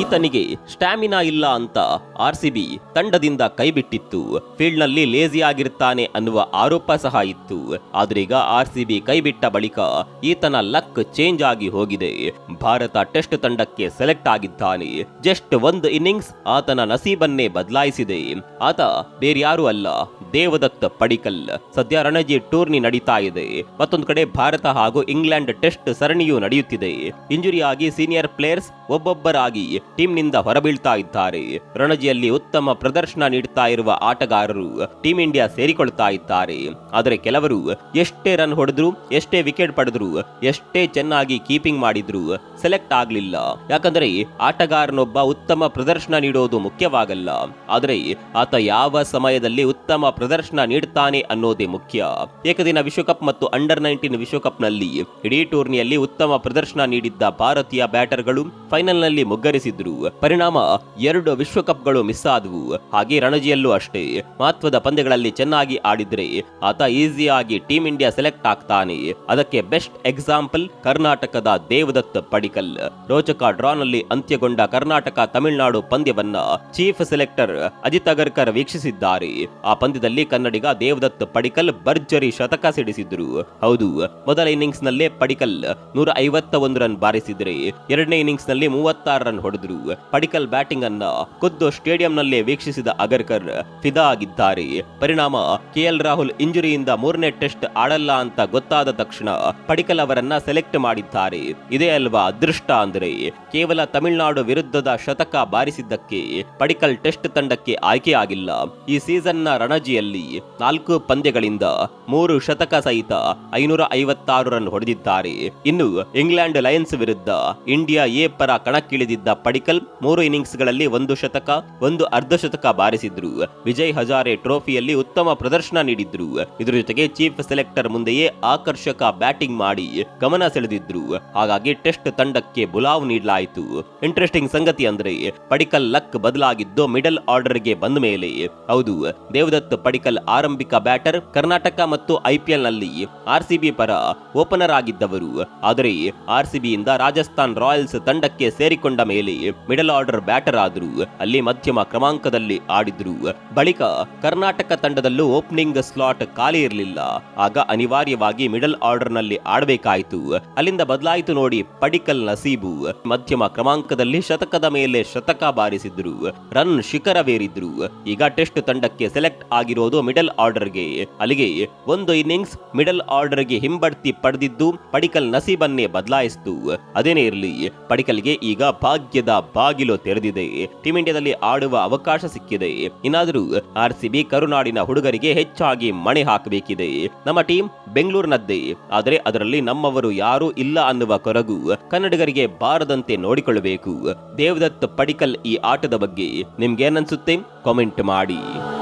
ಈತನಿಗೆ ಸ್ಟ್ಯಾಮಿನಾ ಇಲ್ಲ ಅಂತ ಆರ್ ಸಿ ಬಿ ತಂಡದಿಂದ ಕೈಬಿಟ್ಟಿತ್ತು. ಫೀಲ್ಡ್ನಲ್ಲಿ ಲೇಜಿ ಆಗಿರ್ತಾನೆ ಅನ್ನುವ ಆರೋಪ ಸಹ ಇತ್ತು. ಆದ್ರೀಗ ಆರ್ ಸಿ ಬಿ ಕೈಬಿಟ್ಟ ಬಳಿಕ ಈತನ ಲಕ್ ಚೇಂಜ್ ಆಗಿ ಹೋಗಿದೆ. ಭಾರತ ಟೆಸ್ಟ್ ತಂಡಕ್ಕೆ ಸೆಲೆಕ್ಟ್ ಆಗಿದ್ದಾನೆ. ಜಸ್ಟ್ ಒಂದು ಇನ್ನಿಂಗ್ಸ್ ಆತನ ನಸೀಬನ್ನೇ ಬದಲಾಯಿಸಿದೆ. ಆತ ಬೇರ್ಯಾರು ಅಲ್ಲ, ದೇವದತ್ತ ಪಡಿಕಲ್. ಸದ್ಯ ರಣಜಿ ಟೂರ್ನಿ ನಡೀತಾ ಇದೆ. ಮತ್ತೊಂದು ಕಡೆ ಭಾರತ ಹಾಗೂ ಇಂಗ್ಲೆಂಡ್ ಟೆಸ್ಟ್ ಸರಣಿಯು ನಡೆಯುತ್ತಿದೆ. ಇಂಜುರಿಯಾಗಿ ಸೀನಿಯರ್ ಪ್ಲೇಯರ್ಸ್ ಒಬ್ಬೊಬ್ಬರಾಗಿ ಟೀಮ್ನಿಂದ ಹೊರಬೀಳ್ತಾ ಇದ್ದಾರೆ. ರಣಜಿಯಲ್ಲಿ ಉತ್ತಮ ಪ್ರದರ್ಶನ ನೀಡುತ್ತಾ ಇರುವ ಆಟಗಾರರು ಟೀಂ ಇಂಡಿಯಾ ಸೇರಿಕೊಳ್ತಾ ಇದ್ದಾರೆ. ಆದರೆ ಕೆಲವರು ಎಷ್ಟೇ ರನ್ ಹೊಡೆದ್ರು, ಎಷ್ಟೇ ವಿಕೆಟ್ ಪಡೆದ್ರು, ಎಷ್ಟೇ ಚೆನ್ನಾಗಿ ಕೀಪಿಂಗ್ ಮಾಡಿದ್ರು ಸೆಲೆಕ್ಟ್ ಆಗ್ಲಿಲ್ಲ. ಯಾಕಂದ್ರೆ ಆಟಗಾರನೊಬ್ಬ ಉತ್ತಮ ಪ್ರದರ್ಶನ ನೀಡೋದು ಮುಖ್ಯವಾಗಲ್ಲ. ಆದರೆ ಆತ ಯಾವ ಸಮಯದಲ್ಲಿ ಉತ್ತಮ ಪ್ರದರ್ಶನ ನೀಡುತ್ತಾನೆ ಅನ್ನೋದೇ ಮುಖ್ಯ. ಏಕದಿನ ವಿಶ್ವಕಪ್ ಮತ್ತು ಅಂಡರ್ ನೈನ್ಟೀನ್ ವಿಶ್ವಕಪ್ನಲ್ಲಿ ಇಡೀ ಟೂರ್ನಿಯಲ್ಲಿ ಉತ್ತಮ ಪ್ರದರ್ಶನ ನೀಡಿದ್ದ ಭಾರತೀಯ ಬ್ಯಾಟರ್ಗಳು ಫೈನಲ್ನಲ್ಲಿ ಮುಗ್ಗರಿಸಿದ್ರು ಪರಿಣಾಮ ಎರಡು ವಿಶ್ವಕಪ್ಗಳು ಮಿಸ್ ಆದವು. ಹಾಗೆ ರಣಜಿಯಲ್ಲೂ ಅಷ್ಟೇ. ಮಹತ್ವದ ಪಂದ್ಯಗಳಲ್ಲಿ ಚೆನ್ನಾಗಿ ಆಡಿದ್ರೆ ಆತ ಈಸಿಯಾಗಿ ಟೀಂ ಇಂಡಿಯಾ ಸೆಲೆಕ್ಟ್ ಆಗ್ತಾನೆ. ಅದಕ್ಕೆ ಬೆಸ್ಟ್ ಎಕ್ಸಾಂಪಲ್ ಕರ್ನಾಟಕದ ದೇವದತ್ ಪಡಿಕಲ್. ರೋಚಕ ಡ್ರಾನಲ್ಲಿ ಅಂತ್ಯಗೊಂಡ ಕರ್ನಾಟಕ ತಮಿಳುನಾಡು ಪಂದ್ಯವನ್ನ ಚೀಫ್ ಸೆಲೆಕ್ಟರ್ ಅಜಿತ್ ಅಗರ್ಕರ್ ವೀಕ್ಷಿಸಿದ್ದಾರೆ. ಆ ಪಂದ್ಯದಲ್ಲಿ ಕನ್ನಡಿಗ ದೇವದತ್ ಪಡಿಕಲ್ ಭರ್ಜರಿ ಶತಕ ಸಿಡಿಸಿದ್ರು. ಹೌದು, ಮೊದಲ ಇನ್ನಿಂಗ್ಸ್ ನಲ್ಲೇ ಪಡಿಕಲ್ ನೂರ ಐವತ್ತ ಒಂದು ರನ್ ಬಾರಿಸಿದ್ರೆ ಎರಡನೇ ಇನ್ನಿಂಗ್ಸ್ನಲ್ಲಿ ಮೂವತ್ತಾರು ರನ್ ಹೊಡೆದ್ರು. ಪಡಿಕಲ್ ಬ್ಯಾಟಿಂಗ್ ಅನ್ನ ಖುದ್ದು ಸ್ಟೇಡಿಯಂನಲ್ಲೇ ವೀಕ್ಷಿಸಿದ ಅಗರ್ಕರ್ ಫಿದಾ ಆಗಿದ್ದಾರೆ. ಪರಿಣಾಮ ಕೆಎಲ್ ರಾಹುಲ್ ಇಂಜುರಿಯಿಂದ ಮೂರನೇ ಟೆಸ್ಟ್ ಆಡಲ್ಲ ಅಂತ ಗೊತ್ತಾದ ತಕ್ಷಣ ಪಡಿಕಲ್ ಅವರನ್ನ ಸೆಲೆಕ್ಟ್ ಮಾಡಿದ್ದಾರೆ. ಇದೇ ಅಲ್ವಾ ಅದೃಷ್ಟ ಅಂದ್ರೆ ಕೇವಲ ತಮಿಳುನಾಡು ವಿರುದ್ಧದ ಶತಕ ಬಾರಿಸಿದ್ದಕ್ಕೆ ಪಡಿಕಲ್ ಟೆಸ್ಟ್ ತಂಡಕ್ಕೆ ಆಯ್ಕೆಯಾಗಿಲ್ಲ ಈ ಸೀಸನ್ನ ರಣಜಿಯಲ್ಲಿ ನಾಲ್ಕು ಪಂದ್ಯಗಳಿಂದ ಮೂರು ಶತಕ ಸಹಿತ ಐನೂರ ಐವತ್ತಾರು ರನ್ ಹೊಡೆದಿದ್ದಾರೆ. ಇನ್ನು ಇಂಗ್ಲೆಂಡ್ ಲಯನ್ಸ್ ವಿರುದ್ಧ ಇಂಡಿಯಾ ಎ ಪರ ಕಣಕ್ಕಿಳಿದಿದ್ದ ಪಡಿಕಲ್ ಮೂರು ಇನ್ನಿಂಗ್ಸ್ಗಳಲ್ಲಿ ಒಂದು ಶತಕ, ಒಂದು ಅರ್ಧ ಶತಕ ಬಾರಿಸಿದ್ರು. ವಿಜಯ್ ಹಜಾರೆ ಟ್ರೋಫಿಯಲ್ಲಿ ಉತ್ತಮ ಪ್ರದರ್ಶನ ನೀಡಿದ್ರು. ಇದರ ಜೊತೆಗೆ ಚೀಫ್ ಸೆಲೆಕ್ಟರ್ ಮುಂದೆಯೇ ಆಕರ್ಷಕ ಬ್ಯಾಟಿಂಗ್ ಮಾಡಿ ಗಮನ ಸೆಳೆದಿದ್ರು. ಹಾಗಾಗಿ ಟೆಸ್ಟ್ ತಂಡಕ್ಕೆ ಬುಲಾವ್ ನೀಡಲಾಯಿತು. ಇಂಟ್ರೆಸ್ಟಿಂಗ್ ಸಂಗತಿ ಅಂದ್ರೆ ಪಡಿಕಲ್ ಲಕ್ ಬದಲಾಗಿದ್ದು ಮಿಡಲ್ ಆರ್ಡರ್ಗೆ ಬಂದ ಮೇಲೆ. ಹೌದು, ದೇವದತ್ ಪಡಿಕಲ್ ಆರಂಭಿಕ ಬ್ಯಾಟರ್ ಕರ್ನಾಟಕ ಮತ್ತು ಐಪಿಎಲ್ನಲ್ಲಿ ಆರ್ಸಿಬಿ ಪರ ಓಪನರ್ ಆಗಿದ್ದವರು. ಆದರೆ ಆರ್ಸಿಬಿಯಿಂದ ರಾಜಸ್ಥಾನ್ ರಾಯಲ್ಸ್ ತಂಡಕ್ಕೆ ಸೇರಿಕೊಂಡ ಮೇಲೆ ಮಿಡಲ್ ಆರ್ಡರ್ ಬ್ಯಾಟರ್ ಆದರು, ಅಲ್ಲಿ ಮಧ್ಯಮ ಕ್ರಮಾಂಕದಲ್ಲಿ ಆಡಿದ್ರು, ಬಳಿಕ ಕರ್ನಾಟಕ ತಂಡದಲ್ಲೂ ಓಪನಿಂಗ್ ಸ್ಲಾಟ್ ಖಾಲಿ ಇರಲಿಲ್ಲ. ಆಗ ಅನಿವಾರ್ಯವಾಗಿ ಮಿಡಲ್ ಆರ್ಡರ್ನಲ್ಲಿ ಆಡಬೇಕಾಯಿತು. ಅಲ್ಲಿಂದ ಬದಲಾಯಿತು ನೋಡಿ ಪಡಿಕಲ್ ನಸೀಬು. ಮಧ್ಯಮ ಕ್ರಮಾಂಕದಲ್ಲಿ ಶತಕದ ಮೇಲೆ ಶತಕ ಬಾರಿಸಿದ್ರು. ರನ್ ಶಿಖರವೇರಿದ್ರು. ಈಗ ಟೆಸ್ಟ್ ತಂಡಕ್ಕೆ ಸೆಲೆಕ್ಟ್ ಆಗಿರೋದು ಮಿಡಲ್ ಆರ್ಡರ್ಗೆ ಅಲ್ಲಿಗೆ ಒಂದು ಇನ್ನಿಂಗ್ಸ್ ಮಿಡಲ್ ಆರ್ಡರ್ಗೆ ಹಿಂಬಡ್ತಿ ಪಡೆದಿದ್ದು ಪಡಿಕಲ್ ನಸೀಬನ್ನೇ ಬದಲಾಯಿಸಿತು. ಅದೇನೇ ಇರಲಿ, ಪಡಿಕಲ್ಗೆ ಈಗ ಭಾಗ್ಯದ ಬಾಗಿಲು ತೆರೆದಿದೆ. ಟೀಂ ಇಂಡಿಯಾದಲ್ಲಿ ಆಡುವ ಅವಕಾಶ ಸಿಕ್ಕಿದೆ. ಇನ್ನಾದರೂ ಆರ್ ಸಿ ಕರುನಾಡಿನ ಹುಡುಗರಿಗೆ ಹೆಚ್ಚಾಗಿ ಮಣೆ ಹಾಕಬೇಕಿದೆ. ನಮ್ಮ ಟೀಮ್ ಬೆಂಗಳೂರಿನದ್ದೇ. ಆದರೆ ಅದರಲ್ಲಿ ನಮ್ಮವರು ಯಾರೂ ಇಲ್ಲ ಅನ್ನುವ ಕೊರಗು ಕನ್ನಡಿಗರಿಗೆ ಬಾರದಂತೆ ನೋಡಿಕೊಳ್ಳಬೇಕು. ದೇವದತ್ ಪಡಿಕಲ್ ಈ ಆಟದ ಬಗ್ಗೆ ನಿಮ್ಗೇನನ್ಸುತ್ತೆ ಕಾಮೆಂಟ್ ಮಾಡಿ.